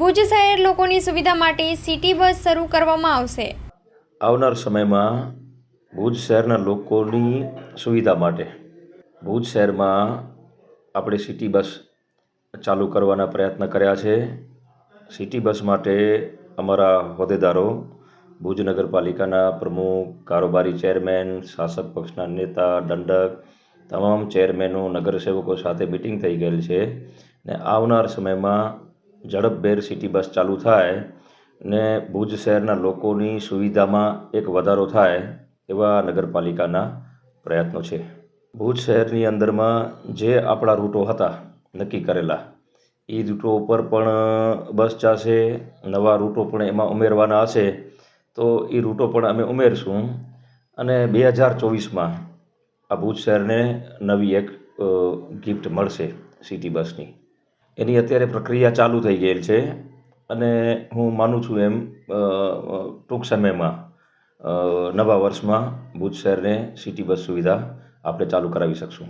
ભુજ શહેર લોકોની સુવિધા માટે સિટી બસ શરૂ કરવામાં આવશે. આવનાર સમયમાં ભુજ શહેરના લોકોની સુવિધા માટે ભુજ શહેરમાં આપણે સિટી બસ ચાલુ કરવાના પ્રયત્ન કર્યા છે. સિટી બસ માટે અમારા હોદ્દેદારો, ભુજ નગરપાલિકાના પ્રમુખ, કારોબારી ચેરમેન, શાસક પક્ષના નેતા, દંડક, તમામ ચેરમેનો, નગરસેવકો સાથે મિટિંગ થઈ ગયેલ છે ને આવનાર સમયમાં ઝડપભેર સિટી બસ ચાલુ થાય ને ભુજ શહેરના લોકોની સુવિધામાં એક વધારો થાય એવા નગરપાલિકાના પ્રયત્નો છે. ભુજ શહેરની અંદરમાં જે આપણા રૂટો હતા, નક્કી કરેલા એ રૂટો ઉપર પણ બસ ચાલશે, નવા રૂટો પણ એમાં ઉમેરવાના હશે, તો એ રૂટો પણ અમે ઉમેરશું. અને બે હજાર ચોવીસમાં આ ભુજ શહેરને નવી એક ગિફ્ટ મળશે સિટી બસની. એની અત્યારે પ્રક્રિયા ચાલુ થઈ ગયેલ છે અને હું માનું છું એમ ટૂંક સમયમાં નવા વર્ષમાં ભુજ શહેરને સિટી બસ સુવિધા આપણે ચાલુ કરાવી શકશું.